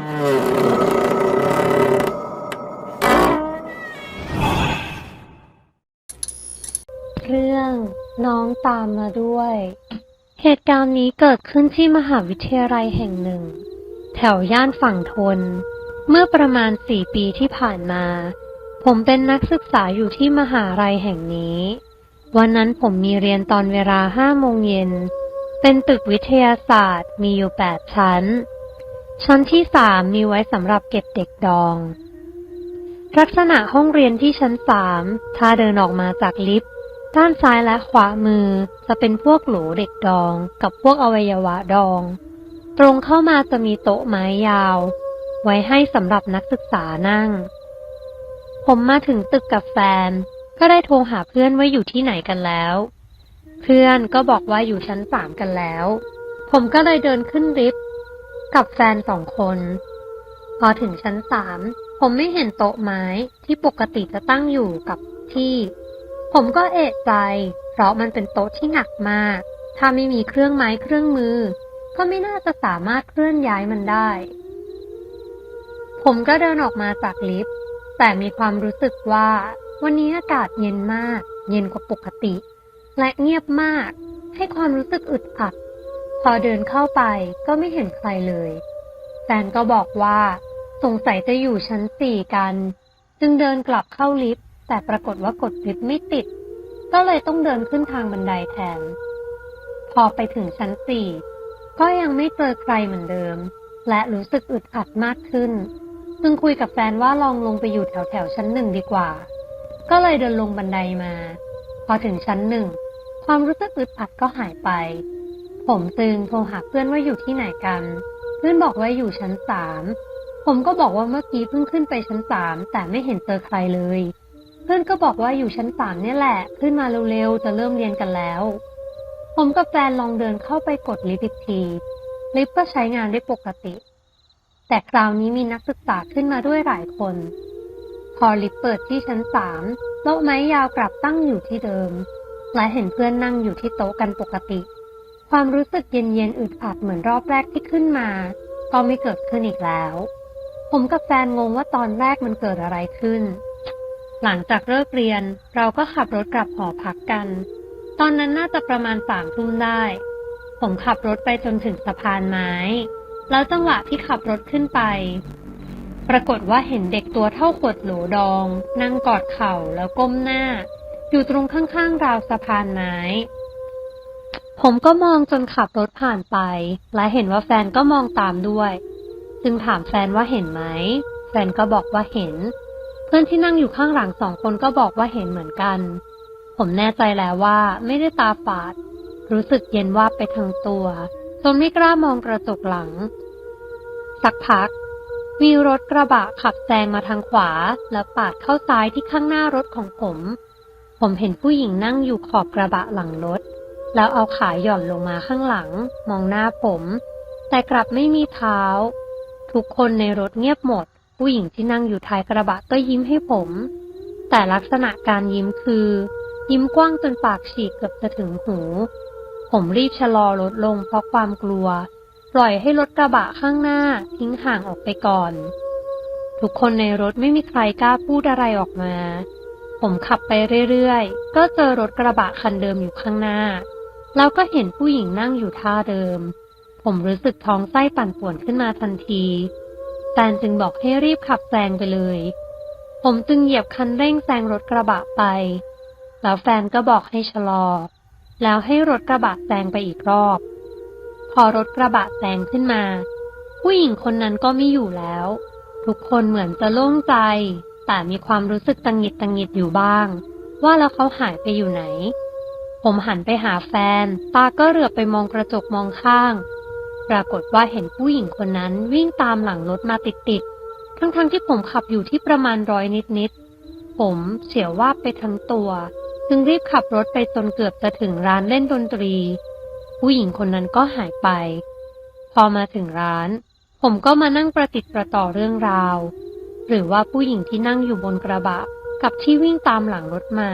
เรื่องน้องตามมาด้วย เหตุการณ์นี้เกิดขึ้นที่มหาวิทยาลัยแห่งหนึ่ง แถวย่านฝั่งทน เมื่อประมาณสี่ปีที่ผ่านมา ผมเป็นนักศึกษาอยู่ที่มหาลัยแห่งนี้ วันนั้นผมมีเรียนตอนเวลาห้าโมงเย็น เป็นตึกวิทยาศาสตร์มีอยู่แปดชั้น ชั้นที่สามมีไว้สำหรับเก็บเด็กดอง ลักษณะห้องเรียนที่ชั้นสามถ้าเดินออกมาจากลิฟต์ ด้านซ้ายและขวามือจะเป็นพวกหลเด็กดอง กับพวกอวัยวะดอง ตรงเข้ามาจะมีโต๊ะไม้ยาว ไว้ให้สำหรับนักศึกษานั่ง ผมมาถึงตึกกับแฟน ก็ได้โทรหาเพื่อนว่าอยู่ที่ไหนกันแล้ว เพื่อนก็บอกว่าอยู่ชั้นสามกันแล้ว ผมก็เลยเดินขึ้นลิฟต์ กับแฟนสองคน พอถึงชั้นสามผมไม่เห็นโต๊ะไม้ที่ปกติจะตั้งอยู่กับที่ ผมก็เอะใจ เพราะมันเป็นโต๊ะที่หนักมาก ถ้าไม่มีเครื่องไม้เครื่องมือ ก็ไม่น่าจะสามารถเคลื่อนย้ายมันได้ ผมก็เดินออกมาจากลิฟต์แต่มีความรู้สึกว่า วันนี้อากาศเย็นมาก เย็นกว่าปกติ และเงียบมาก ให้ความรู้สึกอึดอัด พอเดินเข้าไปก็ไม่เห็นใครเลย แฟนก็บอกว่า สงสัยจะอยู่ชั้นสี่กัน จึงเดินกลับเข้าลิฟต์แต่ปรากฏว่ากดลิฟต์ไม่ติด ก็เลยต้องเดินขึ้นทางบันไดแทน พอไปถึงชั้นสี่ก็ยังไม่เจอใครเหมือนเดิม และรู้สึกอึดอัดมากขึ้น จึงคุยกับแฟนว่าลองลงไปอยู่แถวแถวชั้นหนึ่งดีกว่า ก็เลยเดินลงบันไดมา พอถึงชั้นหนึ่งความรู้สึกอึดอัดก็หายไป ผมจึงโทรหาเพื่อนว่าอยู่ที่ไหนกัน เพื่อนบอกว่าอยู่ชั้นสาม ผมก็บอกว่าเมื่อกี้เพิ่งขึ้นไปชั้นสามแต่ไม่เห็นเจอใครเลย เพื่อนก็บอกว่าอยู่ชั้นสามเนี่ยแหละ ขึ้นมาเร็วๆจะเริ่มเรียนกันแล้ว ผมกับแฟนลองเดินเข้าไปกดลิฟต์อีกทีลิฟต์ก็ใช้งานได้ปกติ แต่คราวนี้มีนักศึกษาขึ้นมาด้วยหลายคน พอลิฟต์เปิดที่ชั้นสามโต๊ะไม้ยาวกลับตั้งอยู่ที่เดิม และเห็นเพื่อนนั่งอยู่ที่โต๊ะกันปกติ ความรู้สึกเย็นๆอึดอัดเหมือนรอบแรกที่ขึ้นมา ก็ไม่เกิดขึ้นอีกแล้ว ผมกับแฟนงงว่าตอนแรกมันเกิดอะไรขึ้น หลังจากเลิกเรียนเราก็ขับรถกลับหอพักกัน ตอนนั้นน่าจะประมาณสามทุ่มได้ ผมขับรถไปจนถึงสะพานไม้ แล้วจังหวะที่ขับรถขึ้นไป ปรากฏว่าเห็นเด็กตัวเท่าขวดโหลดอง นั่งกอดเข่าแล้วก้มหน้า อยู่ตรงข้างๆราวสะพานไม้ ผมก็มองจนขับรถผ่านไป และเห็นว่าแฟนก็มองตามด้วย จึงถามแฟนว่าเห็นไหม แฟนก็บอกว่าเห็น เพื่อนที่นั่งอยู่ข้างหลังสองคนก็บอกว่าเห็นเหมือนกัน ผมแน่ใจแล้วว่าไม่ได้ตาฝาด รู้สึกเย็นวาบไปทั้งตัว จนไม่กล้ามองกระจกหลัง สักพัก มีรถกระบะขับแซงมาทางขวา แล้วปาดเข้าซ้ายที่ข้างหน้ารถของผม ผมเห็นผู้หญิงนั่งอยู่ขอบกระบะหลังรถ แล้วเอาขาหย่อนลงมาข้างหลัง มองหน้าผม แต่กลับไม่มีเท้า ทุกคนในรถเงียบหมด ผู้หญิงที่นั่งอยู่ท้ายกระบะก็ยิ้มให้ผม แต่ลักษณะการยิ้มคือ ยิ้มกว้างจนปากฉีกเกือบจะถึงหู ผมรีบชะลอรถลงเพราะความกลัว ปล่อยให้รถกระบะข้างหน้าทิ้งห่างออกไปก่อน ทุกคนในรถไม่มีใครกล้าพูดอะไรออกมา ผมขับไปเรื่อยๆ ก็เจอรถกระบะคันเดิมอยู่ข้างหน้า แล้วก็เห็นผู้หญิงนั่งอยู่ท่าเดิม ผมรู้สึกท้องไส้ปั่นป่วนขึ้นมาทันทีแฟนจึงบอกให้รีบขับแซงไปเลย ผมจึงเหยียบคันเร่งแซงรถกระบะไป แล้วแฟนก็บอกให้ชะลอ แล้วให้รถกระบะแซงไปอีกรอบ พอรถกระบะแซงขึ้นมา ผู้หญิงคนนั้นก็ไม่อยู่แล้ว ทุกคนเหมือนจะโล่งใจ แต่มีความรู้สึกตังหิดตังหงิดอยู่บ้าง ว่าแล้วเขาหายไปอยู่ไหน ผมหันไปหาแฟน ตาก็เหลือบไปมองกระจกมองข้าง ปรากฏว่าเห็นผู้หญิงคนนั้นวิ่งตามหลังรถมาติดๆ ทั้งๆที่ผมขับอยู่ที่ประมาณร้อยนิดๆ ผมเสียวว่าไปทั้งตัว จึงรีบขับรถไปจนเกือบจะถึงร้านเล่นดนตรี ผู้หญิงคนนั้นก็หายไป พอมาถึงร้าน ผมก็มานั่งประติดประต่อเรื่องราว หรือว่าผู้หญิงที่นั่งอยู่บนกระบะกับที่วิ่งตามหลังรถมา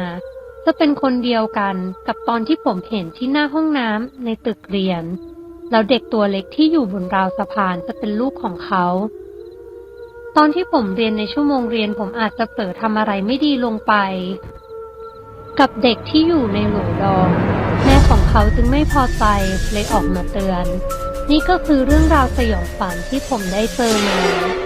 จะเป็นคนเดียวกันกับตอนที่ผมเห็นที่หน้าห้องน้ำในตึกเรียน แล้วเด็กตัวเล็กที่อยู่บนราวสะพานจะเป็นลูกของเขา ตอนที่ผมเรียนในชั่วโมงเรียนผมอาจจะเผลอทำอะไรไม่ดีลงไป กับเด็กที่อยู่ในโหลดอมแม่ของเขาจึงไม่พอใจเลยออกมาเตือน นี่ก็คือเรื่องราวสยองขวัญที่ผมได้เจอมา